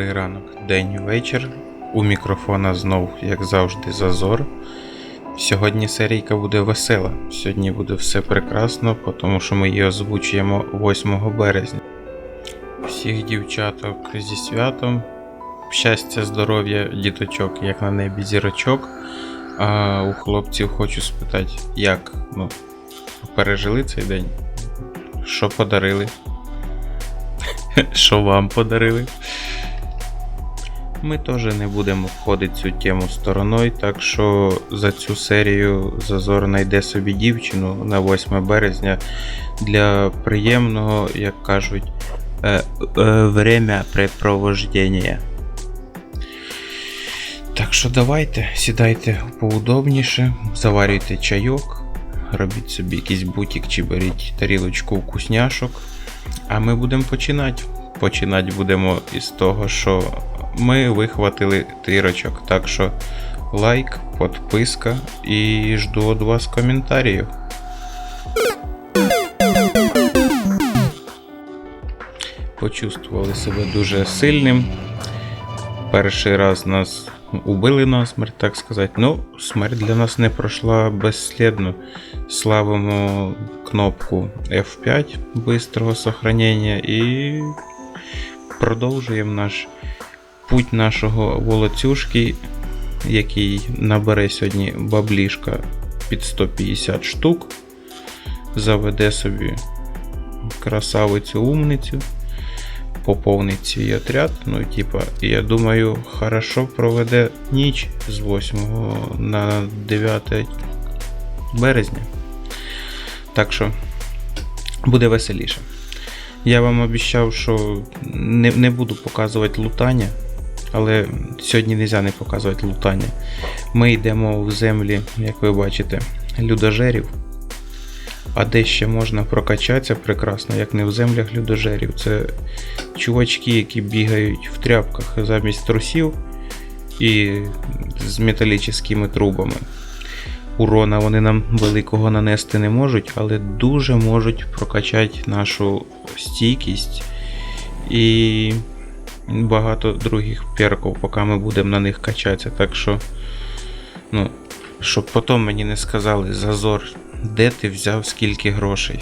Добрий ранок, день, вечір. У мікрофона знов, як завжди, зазор. Сьогодні серійка буде весела. Сьогодні буде все прекрасно, тому що ми її озвучуємо 8 березня. Всіх дівчаток зі святом. Щастя, здоров'я, діточок, як на небі зірочок. А у хлопців хочу спитати, як ну, пережили цей день? Що подарили? Що вам подарили? Ми теж не будемо входити цю тему стороною, так що за цю серію Зазор знайде собі дівчину на 8 березня для приємного, як кажуть, е, е. Так що давайте, сідайте поудобніше, заварюйте чайок, робіть собі якийсь бутик чи беріть тарілочку вкусняшок. А ми будемо починати. Починати будемо із того, що ми вихватили тирочок. Так що лайк, підписка і жду від вас коментарів. Почувствували себе дуже сильним. Перший раз нас убили насмерть, так сказати. Ну, смерть для нас не пройшла безслідно. Славимо кнопку F5 бистрого сохранення і продовжуємо наш путь нашого волоцюжки, який набере сьогодні баблішка під 150 штук. Заведе собі красавицю умницю, поповнить свій отряд. Ну, типа, я думаю, хорошо проведе ніч з 8 на 9 березня. Так що буде веселіше. Я вам обіцяв, що не, не буду показувати лутання, але сьогодні не можна не показувати лутання. Ми йдемо в землі, як ви бачите, людожерів. А де ще можна прокачатися прекрасно, як не в землях людожерів. Це чувачки, які бігають в тряпках замість трусів і з металічними трубами. Урона вони нам великого нанести не можуть, але дуже можуть прокачати нашу стійкість і багато других перків, поки ми будемо на них качатися. Так що, ну, щоб потім мені не сказали, Зазор, де ти взяв скільки грошей?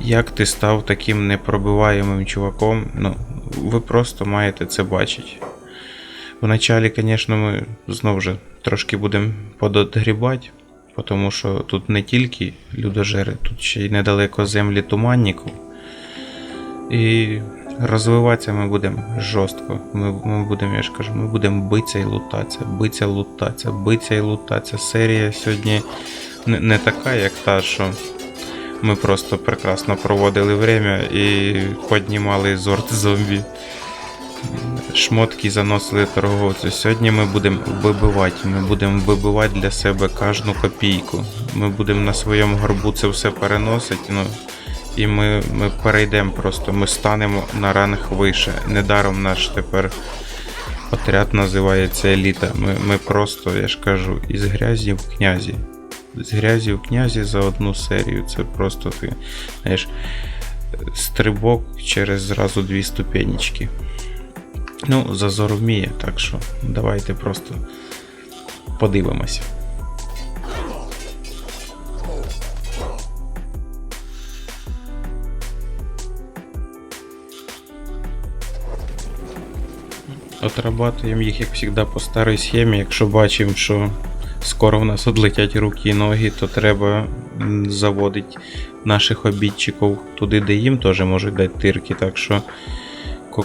Як ти став таким непробиваємим чуваком? Ну, ви просто маєте це бачити. Вначалі, звісно, ми знову ж трошки будемо подогрібати, тому що тут не тільки людожери, тут ще й недалеко землі туманників. І розвиватися ми будемо жорстко. Ми, ми будемо, я ж кажу, ми будемо битися і лутатися, битися, лутатися, битися і лутатися. Серія сьогодні не, не така, як та, що ми просто прекрасно проводили время і піднімали зорт зомбі шмотки заносили торговцю. Сьогодні ми будемо вибивати. Ми будемо вибивати для себе кожну копійку. Ми будемо на своєму горбу це все переносити. Ну, і ми, ми перейдемо просто, ми станемо на ранг вище. Недаром наш тепер отряд називається еліта. Ми, ми просто, я ж кажу, із грязі в князі. З грязі в князі за одну серію. Це просто ти знаєш, стрибок через зразу дві ступенечки. Ну, зазор вміє, так що давайте просто подивимося. Отрабатуємо їх, як завжди, по старій схемі. Якщо бачимо, що скоро в нас одлетять руки і ноги, то треба заводити наших обідчиків туди, де їм теж можуть дати тирки. Так що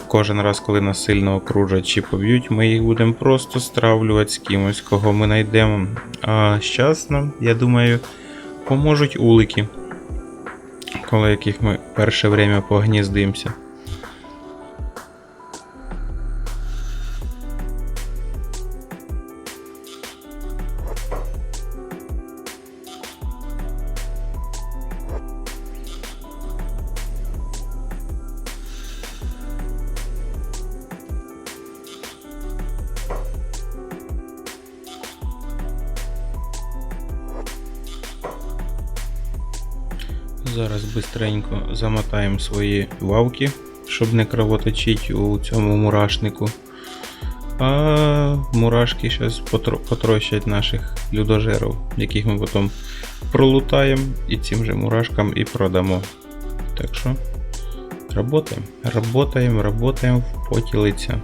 кожен раз, коли нас сильно окружать чи поб'ють, ми їх будемо просто стравлювати з кимось, кого ми знайдемо. А зараз нам, я думаю, поможуть улики, коло яких ми перше время погніздимося. Зараз замотаємо свої вавки, щоб не кровоточить у цьому мурашнику. А мурашки зараз потрощать наших людожерів, яких ми потім пролутаємо і цим же мурашкам і продамо. Так що, работаємо, работаємо, работаємо в поті лиця.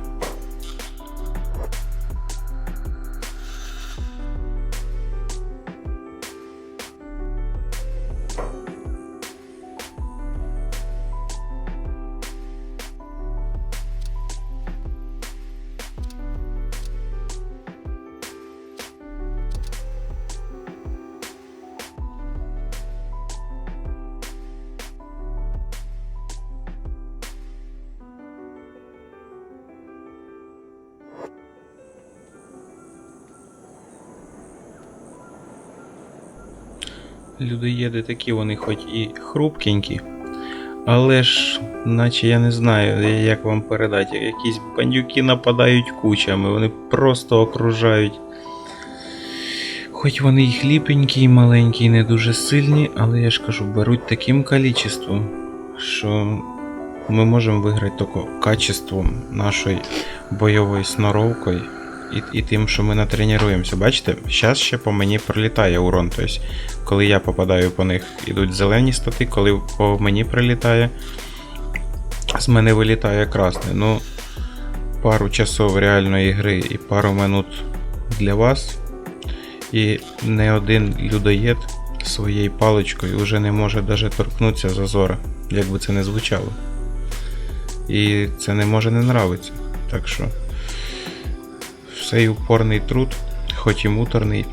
Людоєди такі, вони хоч і хрупкенькі, але ж, наче я не знаю, як вам передати, якісь бандюки нападають кучами, вони просто окружають. Хоч вони і хліпенькі, і маленькі, і не дуже сильні, але я ж кажу, беруть таким кількістю, що ми можемо виграти тільки качеством нашої бойової сноровкою і, і тим, що ми натренуємося. Бачите, зараз ще по мені прилітає урон. Тобто, коли я попадаю по них, ідуть зелені стати, коли по мені прилітає, з мене вилітає красне. Ну, пару часов реальної гри і пару минут для вас. І не один людоєд своєю паличкою вже не може навіть торкнутися зазора, як би це не звучало. І це не може не нравитися. Так що цей упорний труд, хоч і муторний,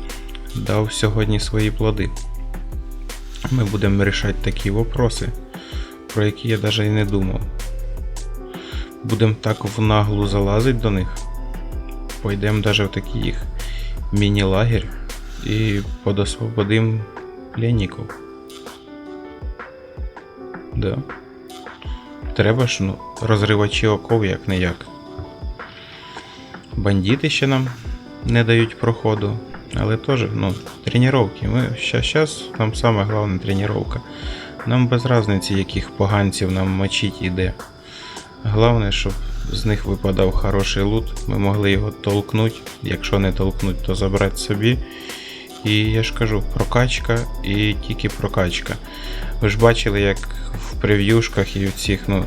дав сьогодні свої плоди. Ми будемо вирішати такі вопроси, про які я навіть і не думав. Будемо так в наглу залазити до них. Пойдемо навіть в такий їх міні-лагерь і подосвободимо пленників. Да. Треба ж ну, розривачі оков як не як. Бандити ще нам не дають проходу. Але теж, ну, тренування. Ми зараз там саме головне тренування. Нам без різниці, яких поганців нам мочить іде. Головне, щоб з них випадав хороший лут, ми могли його толкнути. Якщо не толкнуть, то забрати собі. І я ж кажу, прокачка і тільки прокачка. Ви ж бачили, як в прев'юшках і в цих, ну,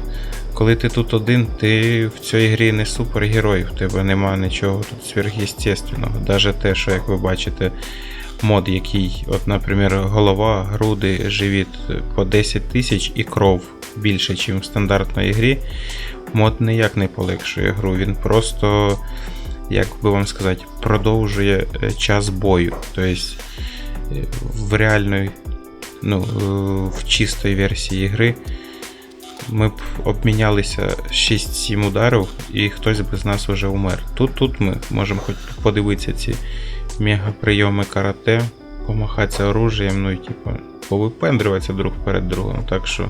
коли ти тут один, ти в цій грі не супергерой, в тебе нема нічого тут сверхъестественного. Даже те, що як ви бачите, мод, який, от, наприклад, голова, груди, живіт по 10 тисяч і кров більше, ніж в стандартній грі. Мод ніяк не полегшує гру, він просто, як би вам сказати, продовжує е, час бою. Тобто в реальної, ну, в чистої версії гри ми б обмінялися 6-7 ударів, і хтось би з нас вже умер. Тут тут ми можемо хоч подивитися ці мега-прийоми карате, помахатися оружієм, ну і типу, повипендрюватися друг перед другом. Так що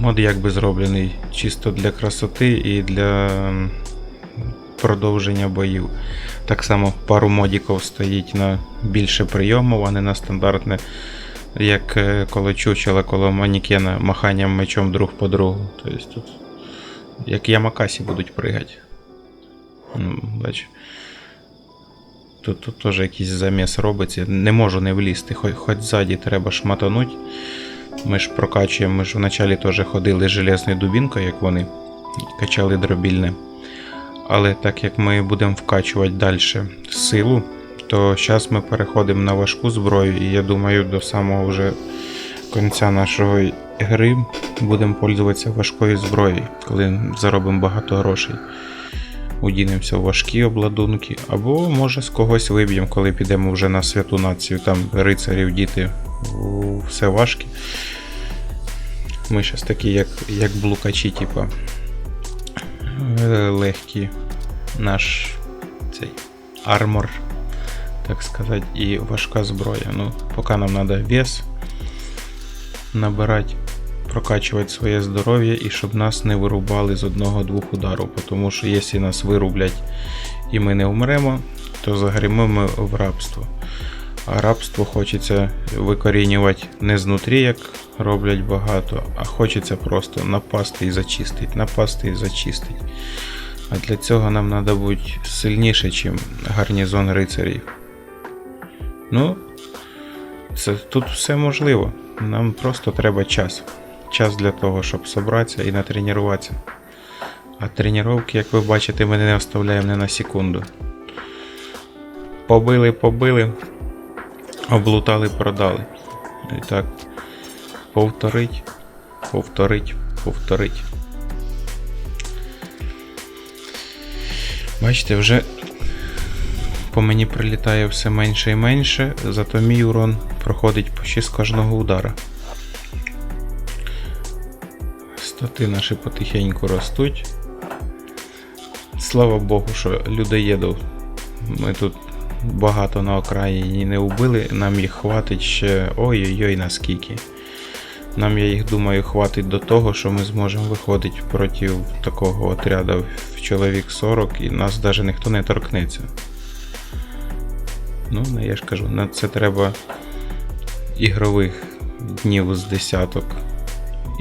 мод якби зроблений чисто для красоти і для продовження боїв. Так само пару модіків стоїть на більше прийомів, а не на стандартне як е, коло чучела, коло манікена маханням мечом друг по другу. Тобто тут як ямакасі будуть пригати. Ну, бач. Тут тут теж якийсь заміс робиться. Не можу не влізти, хоч хоч ззаді треба шматануть. Ми ж прокачуємо, ми ж вначалі теж ходили з железною дубінкою, як вони, качали дробільне. Але так як ми будемо вкачувати далі силу, то зараз ми переходимо на важку зброю, і я думаю, до самого вже кінця нашої гри будемо пользуватися важкою зброєю, коли заробимо багато грошей. Удінемося в важкі обладунки, або може з когось виб'ємо, коли підемо вже на святу націю, там рицарів діти все важке. Ми зараз такі, як як блукачі, типа е, легкі наш цей армор так сказать, і важка зброя. Ну, Поки нам треба вес набирати, прокачувати своє здоров'я і щоб нас не вирубали з одного-двох ударів. Тому що якщо нас вирублять і ми не вмремо, то загрімемо ми в рабство. А рабство хочеться викорінювати не знутрі, як роблять багато, а хочеться просто напасти і зачистити, напасти і зачистити. А для цього нам треба бути сильніше, ніж гарнізон рицарів. Ну, це, тут все можливо. Нам просто треба час. Час для того, щоб зібратися і натренуватися. А тренування, як ви бачите, ми не оставляємо ні на секунду. Побили, побили, облутали, продали. І так, повторить, повторить, повторить. Бачите, вже по мені прилітає все менше і менше, зато мій урон проходить почти з кожного удара. Стати наші потихеньку ростуть. Слава Богу, що людоєдів ми тут багато на окраїні не вбили, нам їх хватить ще ой-ой-ой наскільки. Нам, я їх думаю, хватить до того, що ми зможемо виходити проти такого отряду в чоловік 40 і нас навіть ніхто не торкнеться. Ну, ну, я ж кажу, на це треба ігрових днів з десяток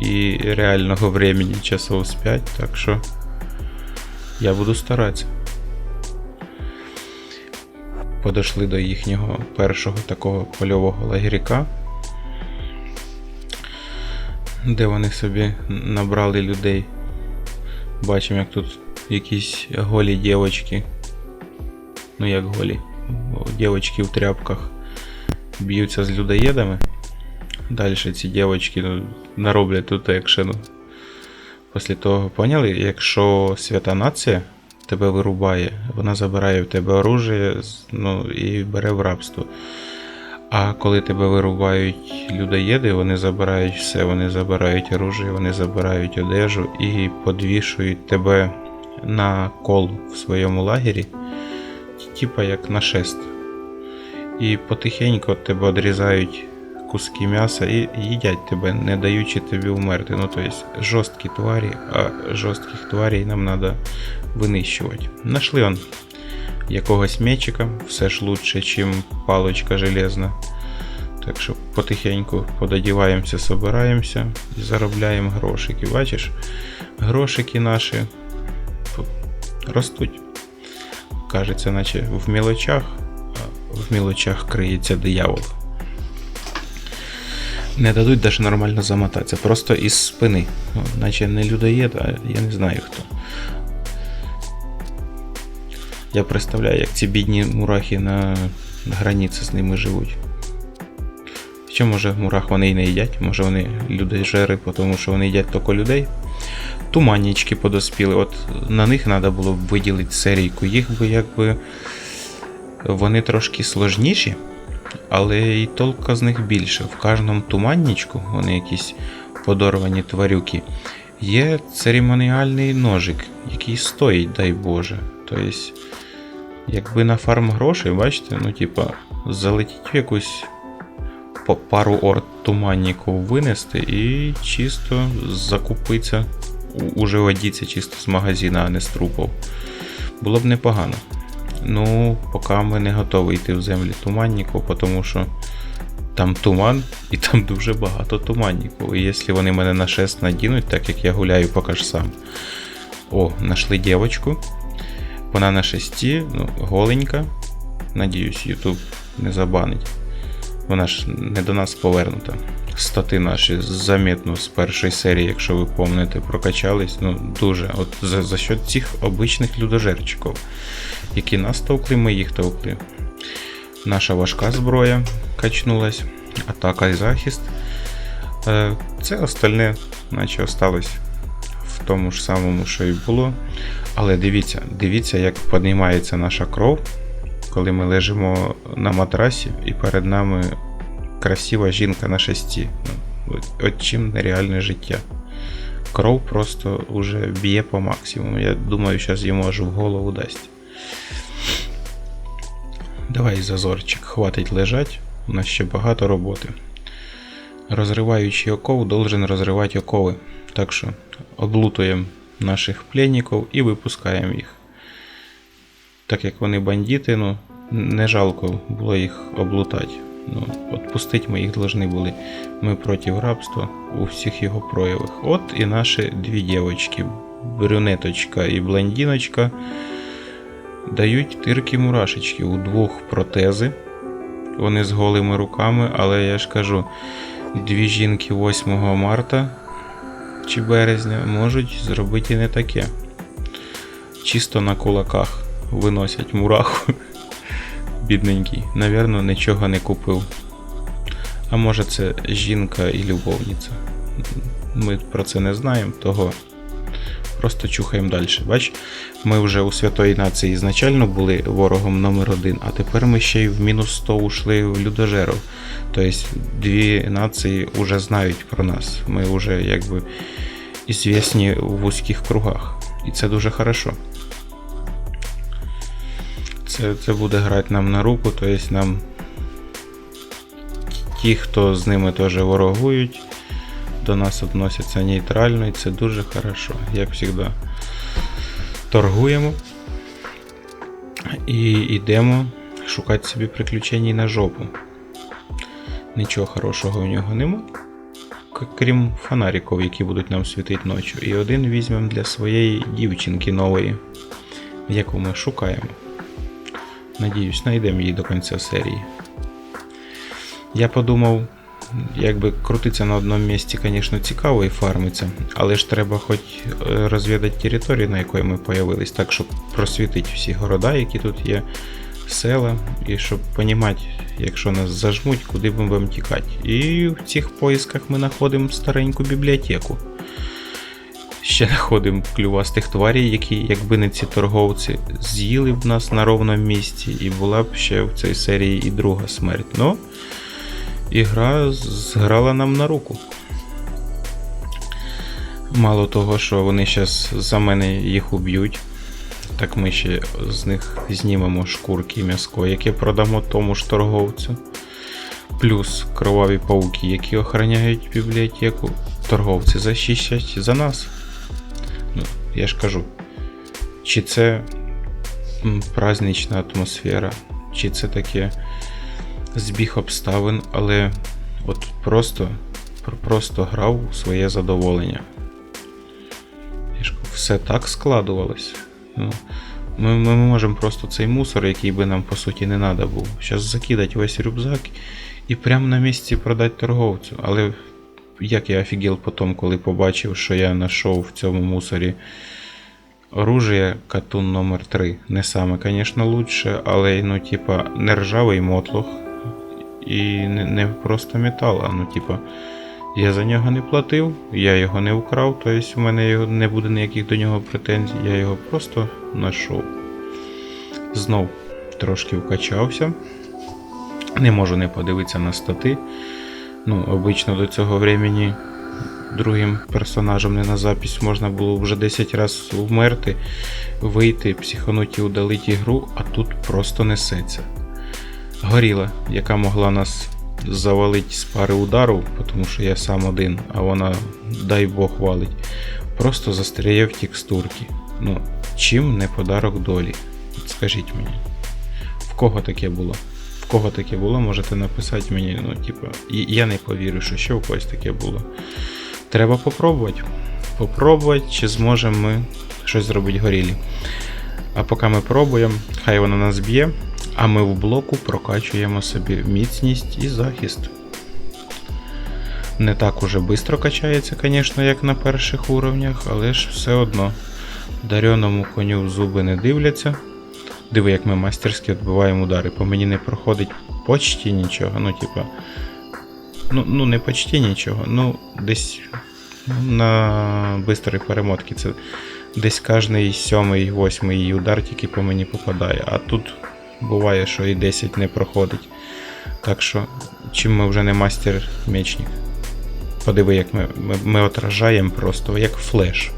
і реального времени часов з 5, так що я буду старатися. Подошли до їхнього першого такого польового лагеріка, де вони собі набрали людей. Бачимо, як тут якісь голі дівочки. Ну як голі. Дівочки в тряпках б'ються з людоєдами. Далі ці дівочки ну, нароблять тут екшену. Після того, поняли, якщо свята нація тебе вирубає, вона забирає в тебе оружие ну, і бере в рабство. А коли тебе вирубають людоєди, вони забирають все, вони забирають оружие, вони забирають одежу і подвішують тебе на кол в своєму лагері, типа як на шест. І потихеньку тебе відрізають куски м'яса і їдять тебе, не даючи тобі вмерти. Ну, тобто жорсткі тварі, а жорстких тварей нам треба винищувати. Нашли он якогось мечика, все ж лучше, чим палочка железна. Так що потихеньку пододіваємося, собираємося і заробляємо грошики. Бачиш, грошики наші ростуть. Кажеться, наче в мілочах, в мілочах криється диявол. Не дадуть навіть нормально замотатися, просто із спини. Ну, Наче не людоєд, а я не знаю хто. Я представляю, як ці бідні мурахи на границі з ними живуть. Чи може мурах вони і не їдять, може вони люди-жери, тому що вони їдять тільки людей. Туманнички подоспіли. От на них треба було б виділити серійку. Їх би якби вони трошки сложніші, але і толка з них більше. В кожному туманничку, вони якісь подорвані тварюки, є церемоніальний ножик, який стоїть, дай Боже. Тобто, якби на фарм грошей, бачите, ну, типа, залетіть в якусь пару орд туманників винести і чисто закупитися, уже водіться чисто з магазина, а не з трупів. Було б непогано. Ну, поки ми не готові йти в землі туманників, тому що там туман і там дуже багато туманників. І якщо вони мене на шест надінуть, так як я гуляю поки ж сам. О, знайшли дівчинку. Вона на шесті, ну, голенька. Надіюсь, Ютуб не забанить. Вона ж не до нас повернута. Стати наші заметно з першої серії, якщо ви пам'ятаєте, прокачались. Ну, дуже. От за, за счет цих обичних людожерчиків, які нас товкли, ми їх товкли. Наша важка зброя качнулась, атака і захист. Е, Це остальне, наче осталось в тому ж самому, що і було. Але дивіться, дивіться, як піднімається наша кров, коли ми лежимо на матрасі, і перед нами красива жінка на шесті. Ну, От, чим нереальне життя. Кров просто уже б'є по максимуму. Я думаю, зараз йому аж в голову дасть. Давай, зазорчик, хватить лежать, у нас ще багато роботи. Розриваючий оков должен розривати окови. Так що облутуємо наших пленників і випускаємо їх. Так як вони бандити, ну, не жалко було їх облутати. Ну, отпустить ми їх должны були. Ми проти рабства у всіх його проявах. От і наші дві дівчатки, брюнеточка і блондиночка, дають тирки мурашечки у двох протези. Вони з голими руками, але я ж кажу, дві жінки 8 марта чи березня можуть зробити і не таке. Чисто на кулаках виносять мураху. Бідненький, навірно, нічого не купив. А може це жінка і любовниця. Ми про це не знаємо, того просто чухаємо далі. Бач, ми вже у Святої Нації ізначально були ворогом номер один, а тепер ми ще й в мінус 100 ушли в людожерів. Тобто дві нації вже знають про нас. Ми вже якби ізвісні в вузьких кругах. І це дуже хорошо. Це, це буде грати нам на руку, тобто нам ті, хто з ними теж ворогують, до нас відносяться нейтрально, і це дуже хорошо, як завжди. Торгуємо і йдемо шукати собі приключень на жопу. Нічого хорошого в нього нема. Крім фонариків, які будуть нам світити ночі. І один візьмемо для своєї дівчинки нової, яку ми шукаємо. Надіюсь, знайдемо її до кінця серії. Я подумав, якби крутитися на одному місці, звісно, цікаво і фармиться, але ж треба хоч е, розвідати територію, на якої ми появились, так, щоб просвітити всі города, які тут є, села, і щоб розуміти, якщо нас зажмуть, куди ми будемо тікати. І в цих поїсках ми знаходимо стареньку бібліотеку. Ще знаходимо клювастих тварей, які, якби не ці торговці, з'їли б нас на ровному місці, і була б ще в цій серії і друга смерть. Ну, ігра зграла нам на руку. Мало того, що вони зараз за мене їх уб'ють, так ми ще з них знімемо шкурки і м'яско, яке продамо тому ж торговцю. Плюс кроваві пауки, які охороняють бібліотеку. Торговці захищать за нас. Я ж кажу, чи це празднична атмосфера, чи це таке збіг обставин, але от просто, просто грав у своє задоволення. Я ж кажу, все так складувалось. Ну, ми, ми можемо просто цей мусор, який би нам по суті не треба був, зараз закидати весь рюкзак і прямо на місці продати торговцю. Але як я офігел потім, коли побачив, що я знайшов в цьому мусорі оружие катун номер 3 Не саме, звісно, лучше, але ну, типа, не ржавий мотлох і не, просто метал, а ну, типа, я за нього не платив, я його не вкрав, тобто у мене не буде ніяких до нього претензій, я його просто знайшов. Знов трошки вкачався. Не можу не подивитися на стати. Ну, обично до цього времени другим персонажем не на запись можна було вже 10 разів вмерти, вийти, психануть і удалити ігру, а тут просто несеться. Горіла, яка могла нас завалити з пари ударів, тому що я сам один, а вона, дай Бог, валить. Просто застряє в текстурки. Ну, чим не подарок долі? Скажіть мені, в кого таке було? Кого таке було, можете написати мені. Ну, типу, я не повірю, що ще у когось таке було. Треба попробувати. Попробувати, чи зможемо ми щось зробити горілі. А поки ми пробуємо, хай вона нас б'є, а ми в блоку прокачуємо собі міцність і захист. Не так уже швидко качається, звісно, як на перших уровнях, але ж все одно. Дареному коню зуби не дивляться. Диви, як ми мастерськи відбиваємо удари. По мені не проходить почти нічого. Ну, типа. Ну, ну не почти нічого. Ну, десь на бистрій перемотці це десь кожний сьомий, восьмий удар тільки по мені попадає. А тут буває, що і 10 не проходить. Так що, чим ми вже не мастер-мечник. Подиви, як ми, ми, ми отражаємо просто, як флеш.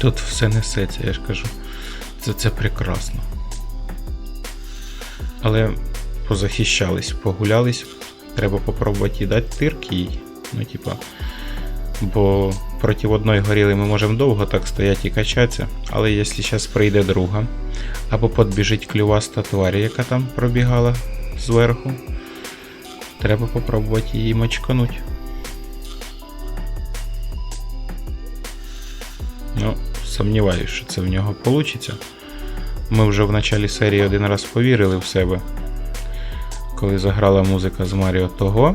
Тут все несеться, я ж кажу. Це, це прекрасно. Але позахищались, погулялись. Треба попробувати і дати тирки. Ну, типа. Бо проти одної горіли ми можемо довго так стояти і качатися, але якщо зараз прийде друга, або подбіжить клюваста тварь, яка там пробігала зверху, треба попробувати її мочкануть. Сумніваюся, що це в нього вийде. Ми вже в началі серії один раз повірили в себе, коли заграла музика з Маріо того.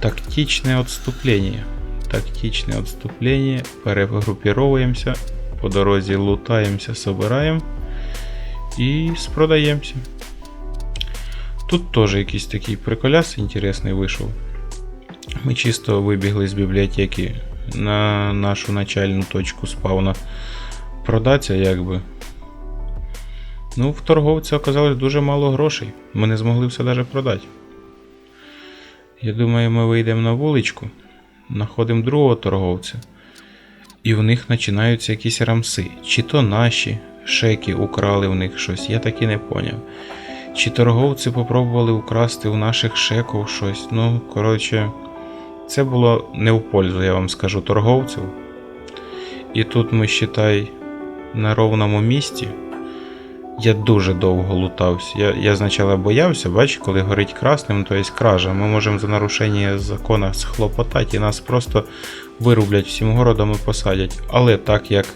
Тактичне відступлення. Тактичне відступлення. Перегрупіровуємося, по дорозі лутаємося, собираємо і спродаємося. Тут теж якийсь такий приколяс інтересний вийшов. Ми чисто вибігли з бібліотеки на нашу начальну точку спавна продаться, якби. Ну, в торговця оказалось дуже мало грошей. Ми не змогли все навіть продати. Я думаю, ми вийдемо на вуличку, знаходимо другого торговця, і в них починаються якісь рамси. Чи то наші шеки украли в них щось, я так і не поняв. Чи торговці попробували украсти у наших шеків щось. Ну, коротше, це було не в пользу, я вам скажу, торговців. І тут ми, считай, на ровному місці. Я дуже довго лутався. Я, я спочатку боявся, бач, коли горить красним, то є кража. Ми можемо за нарушення закону схлопотати і нас просто вирублять всім городом і посадять. Але так як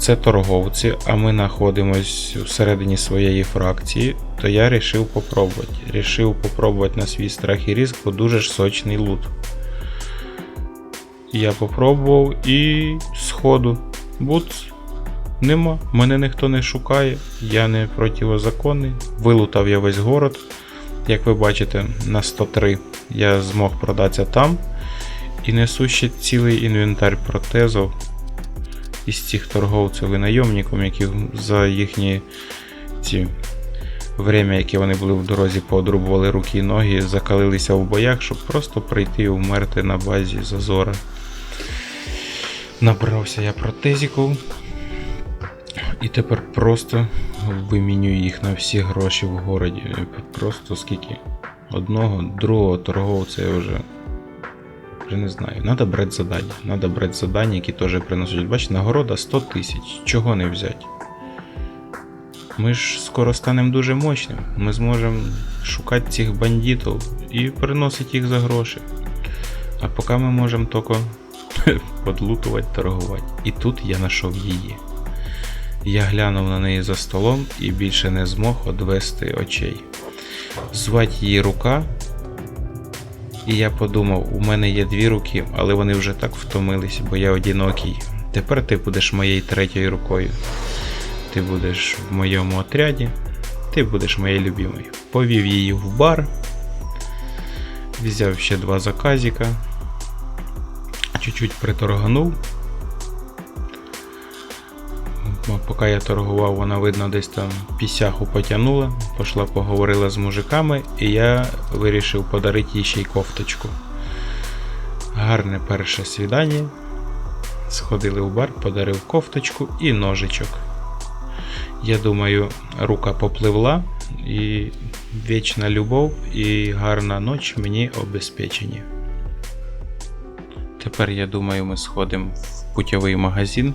це торговці, а ми знаходимось всередині своєї фракції, то я вирішив попробувати. Рішив попробувати на свій страх і ризик, бо дуже ж сочний лут. Я попробував і сходу. Буц. Нема, мене ніхто не шукає, я не противозаконний. Вилутав я весь город. Як ви бачите, на 103 я змог продатися там. І несу ще цілий інвентар протезів із цих торговців і найомників, які за їхні ці время, яке вони були в дорозі, поодрубували руки і ноги, закалилися в боях, щоб просто прийти і вмерти на базі зазора. Набрався я протезиків. І тепер просто вимінюю їх на всі гроші в городі. Просто скільки? Одного, другого торговця я вже. Не знаю. Надо брати задання. Надо брати задання, які теж приносять. Бачите, нагорода 100 тисяч. Чого не взяти? Ми ж скоро станемо дуже мощним. Ми зможемо шукати цих бандитів і приносити їх за гроші. А поки ми можемо тільки подлутувати, торгувати. І тут я знайшов її. Я глянув на неї за столом і більше не змог одвести очей. Звать її рука, і я подумав, у мене є дві руки, але вони вже так втомились, бо я одинокий. Тепер ти будеш моєю третьою рукою. Ти будеш в моєму отряді, ти будеш моєю любимою. Повів її в бар, взяв ще два заказіка, чуть-чуть приторганув. Бо Поки я торгував, вона видно десь там пісяху потягнула, пішла поговорила з мужиками, і я вирішив подарити їй ще й кофточку. Гарне перше свідання. Сходили в бар, подарив кофточку і ножичок. Я думаю, рука попливла, і вічна любов і гарна ніч мені обезпечені. Тепер я думаю, ми сходимо в путєвий магазин.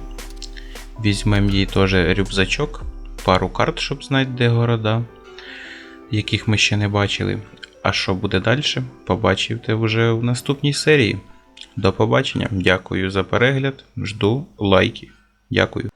Візьмемо їй теж рюкзачок, пару карт, щоб знати, де города, яких ми ще не бачили. А що буде далі, побачите вже в наступній серії. До побачення. Дякую за перегляд. Жду лайків. Дякую.